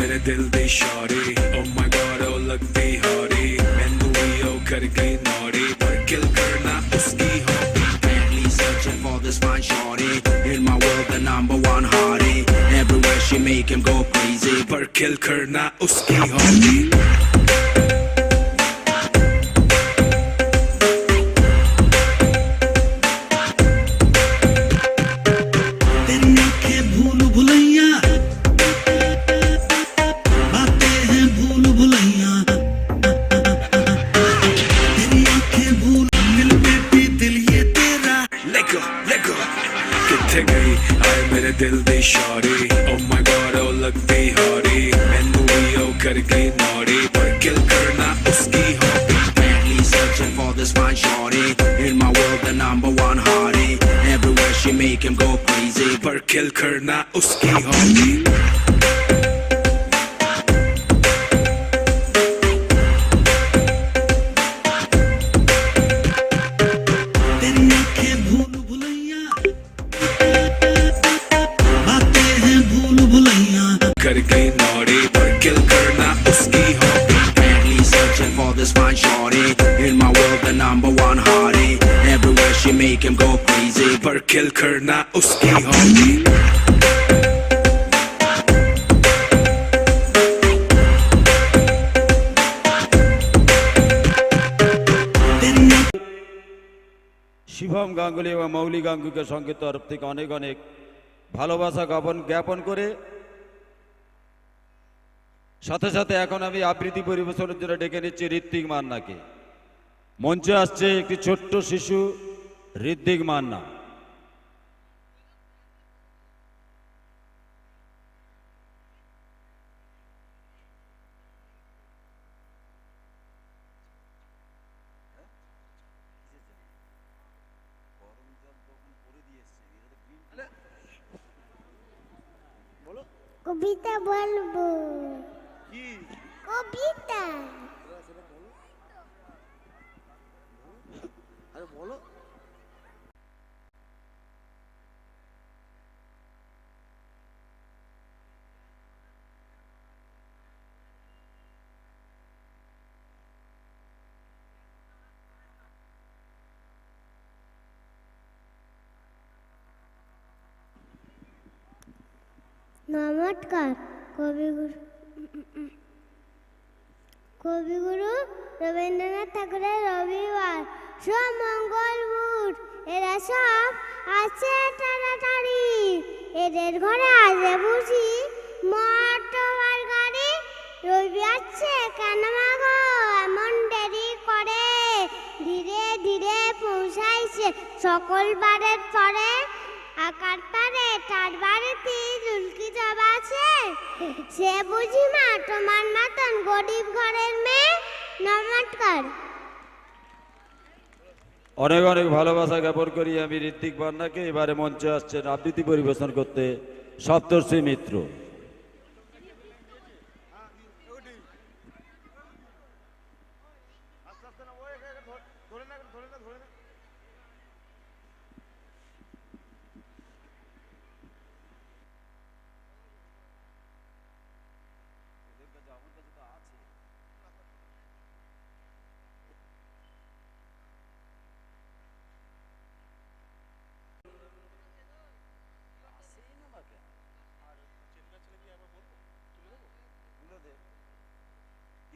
मेरे दिल दी Shauri oh my God ओ लगती हौरी मैनू भी ओ कर गई नौरी पर किल करना उसकी hobby Madly searching for this fine shorty In my world the number one hottie Everywhere she make him go crazy पर किल करना उसकी हॉबी ਵੇ ਸ਼ਾਰੀ ਓ ਮਾਈ ਗॉड ਓ ਲੱਗਦੀ ਹਾਰੀ ਮੈਨੂੰ ਵੀ ਓ ਕਰ ਗਈ ਮਾਰੀ ਪਰ ਕਿਲ ਕਰਨਾ ਉਸकी hobby Badly searching for this one shorty In my world the number one hottie Everywhere she make him go crazy. But kill karna uski hobby fine shorty In my world the number one hottie Everywhere she make him go crazy पर kill करना उसकी hobby तेरी आंखें শিবম গাঙ্গুলি এবং মৌলি গাঙ্গুকে সঙ্গীত তরফ থেকে অনেক অনেক ভালোবাসা জ্ঞাপন জ্ঞাপন করে সাথে সাথে এখন আমি আবৃত্তি পরিবেশনের জন্য ডেকে নিচ্ছি ঋত্বিক মান্নাকে। মঞ্চে আসছে একটি ছোট্ট শিশু ঋত্বিক মান্না। কবিতা বলব। কবিতা। নমস্কার কবিগুরু। কবিগুরু রবীন্দ্রনাথ ঠাকুরের রবিবার। সমঙ্গল বুট এরা সব আছে তাড়াতাড়ি। এদের ঘরে আজে বুঝি মোটর গাড়ি। রবি আছে কেন মাগো এমন দেরি করে। ধীরে ধীরে পৌঁছাইছে সকল বারের পরে। আকার পারে তার সে বুঝি মা, তোমার মতন গরিব ঘরের মেয়ে? নমস্কার। অনেক অনেক ভালোবাসা জ্ঞাপন করি আমি ঋত্বিক বান্নাকে এবারে মঞ্চে আসছেন আবৃত্তি পরিবেশন করতে সপ্তর্ষি মিত্র।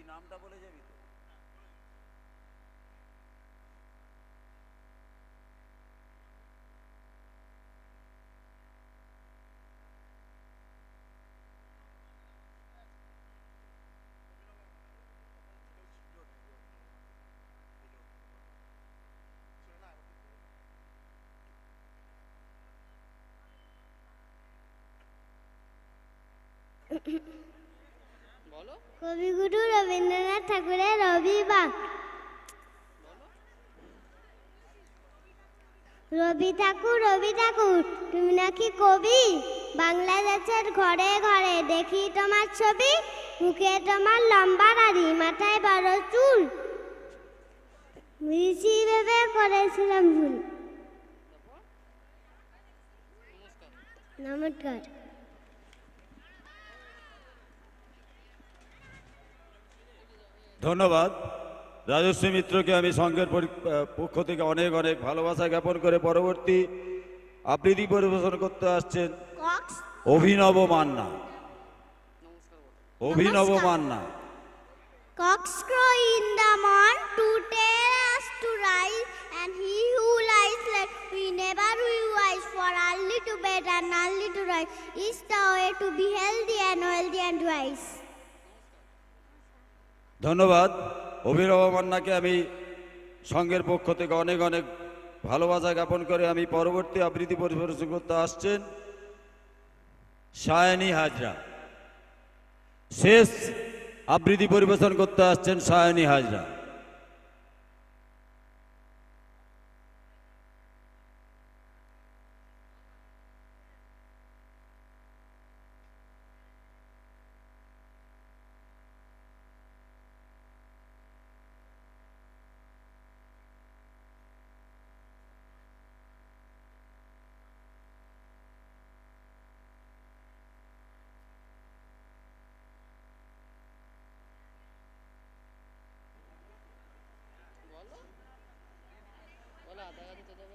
নামটা বলে যাবি তো? কবিগুরু রবীন্দ্রনাথ ঠাকুরের রবিবার রবি ঠাকুর রবি ঠাকুর, তুমি নাকি কবি? বাংলাদেশের ঘরে ঘরে দেখি তোমার ছবি, মুখে তোমার লম্বা দাড়ি মাথায় বড় চুল। ঋষি ভেবে করেছিলাম ভুল। নমস্কার। ধন্যবাদ রাজস্বী মিত্রকে আমি সংঘের পক্ষ থেকে অনেক অনেক ভালোবাসা জ্ঞাপন করে পরবর্তী আবৃত্তি পরিবেশন করতে আসছেন অভিনব মান্না অভিনব Manna Cocks crow in the morn to tell us to rise, and he who lies late, we never will wise. For early to bed and early to rise is the way to be healthy and wealthy and wise. ধন্যবাদ। অভিনব মান্নাকে আমি সঙ্গের পক্ষ থেকে অনেক অনেক ভালোবাসা জ্ঞাপন করে আমি পরবর্তী আবৃত্তি পরিবেশন করতে আসছেন সায়নী হাজরা। শেষ আবৃত্তি পরিবেশন করতে আসছেন সায়নী হাজরা।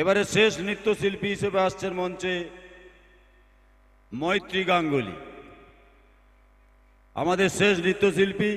এবারে শেষ নৃত্যশিল্পী হিসেবে আসছেন মঞ্চে মৈত্রী গাঙ্গুলি। আমাদের শেষ নৃত্যশিল্পী।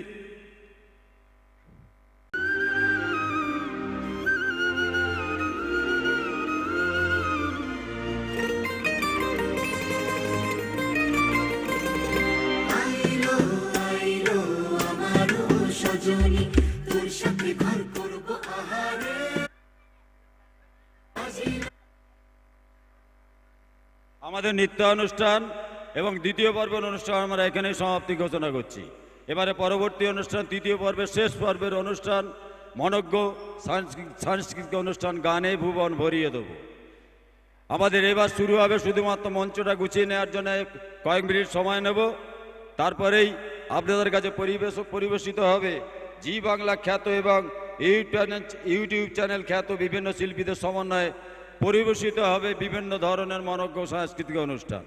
আমাদের নৃত্য অনুষ্ঠান এবং দ্বিতীয় পর্বের অনুষ্ঠান আমরা এখানেই সমাপ্তি ঘোষণা করছি। এবারে পরবর্তী অনুষ্ঠান, তৃতীয় পর্বের শেষ পর্বের অনুষ্ঠান, মনজ্ঞ সাংস্কৃতিক অনুষ্ঠান, গানে ভুবন ভরিয়ে দেব। আমাদের এবার শুরু হবে শুধুমাত্র মঞ্চটা গুছিয়ে নেওয়ার জন্য কয়েক মিনিট সময় নেব। তারপরেই আপনাদের কাছে পরিবেশ, পরিবেশিত হবে জি বাংলা খ্যাত এবং ইউটিউব চ্যানেল খ্যাত বিভিন্ন শিল্পীদের সমন্বয়ে পরিবেশিত হবে বিভিন্ন ধরনের মনজ্ঞ সাংস্কৃতিক অনুষ্ঠান।